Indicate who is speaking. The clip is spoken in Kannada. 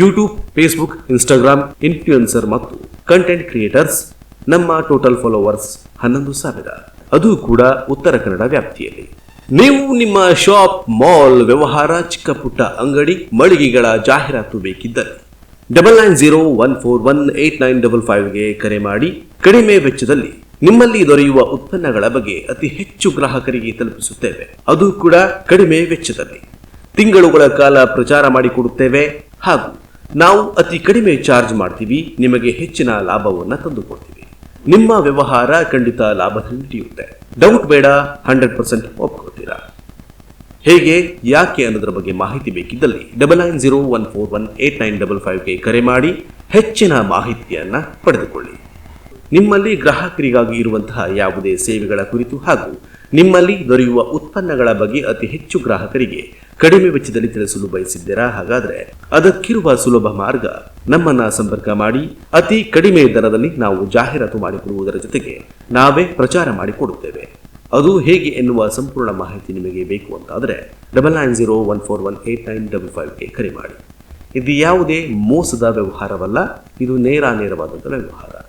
Speaker 1: ಯೂಟ್ಯೂಬ್ ಫೇಸ್ಬುಕ್ ಇನ್ಸ್ಟಾಗ್ರಾಮ್ ಇನ್ಫ್ಲೂಯೆನ್ಸರ್ ಮತ್ತು ಕಂಟೆಂಟ್ ಕ್ರಿಯೇಟರ್ಸ್ ನಮ್ಮ ಟೋಟಲ್ ಫಾಲೋವರ್ಸ್ ಹನ್ನೊಂದು ಸಾವಿರ. ಅದು ಕೂಡ ಉತ್ತರ ಕನ್ನಡ ವ್ಯಾಪ್ತಿಯಲ್ಲಿ. ನೀವು ನಿಮ್ಮ ಶಾಪ್ ಮಾಲ್ ವ್ಯವಹಾರ ಚಿಕ್ಕ ಪುಟ್ಟ ಅಂಗಡಿ, ಮಳಿಗೆಗಳ ಜಾಹೀರಾತು ಬೇಕಿದ್ದರೆ double nine zero one four one eight nine double ಫೈವ್ಗೆ ಕರೆ ಮಾಡಿ. ಕಡಿಮೆ ವೆಚ್ಚದಲ್ಲಿ ನಿಮ್ಮಲ್ಲಿ ದೊರೆಯುವ ಉತ್ಪನ್ನಗಳ ಬಗ್ಗೆ ಅತಿ ಹೆಚ್ಚು ಗ್ರಾಹಕರಿಗೆ ತಲುಪಿಸುತ್ತೇವೆ. ಅದು ಕೂಡ ಕಡಿಮೆ ವೆಚ್ಚದಲ್ಲಿ. ತಿಂಗಳುಗಳ ಕಾಲ ಪ್ರಚಾರ ಮಾಡಿಕೊಡುತ್ತೇವೆ ಹಾಗೂ ನಾವು ಅತಿ ಕಡಿಮೆ ಚಾರ್ಜ್ ಮಾಡ್ತೀವಿ, ನಿಮಗೆ ಹೆಚ್ಚಿನ ಲಾಭವನ್ನು ತಂದುಕೊಡ್ತೀವಿ. ನಿಮ್ಮ ವ್ಯವಹಾರ ಖಂಡಿತ ಲಾಭದಲ್ಲಿ ನಡೆಯುತ್ತೆ ಡೌಟ್ ಬೇಡ ಹಂಡ್ರೆಡ್ ಪರ್ಸೆಂಟ್ ಒಪ್ಕೊಳ್ತೀರಾ? ಹೇಗೆ, ಯಾಕೆ ಅನ್ನೋದರ ಬಗ್ಗೆ ಮಾಹಿತಿ ಬೇಕಿದ್ದಲ್ಲಿ double nine zero one four one eight nine double ಫೈವ್ಗೆ ಕರೆ ಮಾಡಿ, ಹೆಚ್ಚಿನ ಮಾಹಿತಿಯನ್ನು ಪಡೆದುಕೊಳ್ಳಿ. ನಿಮ್ಮಲ್ಲಿ ಗ್ರಾಹಕರಿಗಾಗಿ ಇರುವಂತಹ ಯಾವುದೇ ಸೇವೆಗಳ ಕುರಿತು ಹಾಗೂ ನಿಮ್ಮಲ್ಲಿ ದೊರೆಯುವ ಉತ್ಪನ್ನಗಳ ಬಗ್ಗೆ ಅತಿ ಹೆಚ್ಚು ಗ್ರಾಹಕರಿಗೆ ಕಡಿಮೆ ವೆಚ್ಚದಲ್ಲಿ ತಿಳಿಸಲು ಬಯಸಿದ್ದೀರಾ? ಹಾಗಾದ್ರೆ ಅದಕ್ಕಿರುವ ಸುಲಭ ಮಾರ್ಗ ನಮ್ಮನ್ನ ಸಂಪರ್ಕ ಮಾಡಿ, ಅತಿ ಕಡಿಮೆ ದರದಲ್ಲಿ ನಾವು ಜಾಹೀರಾತು ಮಾಡಿಕೊಡುವುದರ ಜೊತೆಗೆ ನಾವೇ ಪ್ರಚಾರ ಮಾಡಿಕೊಡುತ್ತೇವೆ. ಅದು ಹೇಗೆ ಎನ್ನುವ ಸಂಪೂರ್ಣ ಮಾಹಿತಿ ನಿಮಗೆ ಬೇಕು ಅಂತಾದರೆ double nine zero one four one eight nine double ಫೈವ್ಗೆ ಕರೆ ಮಾಡಿ. ಇದು ಯಾವುದೇ ಮೋಸದ ವ್ಯವಹಾರವಲ್ಲ, ಇದು ನೇರ ನೇರವಾದಂಥ ವ್ಯವಹಾರ.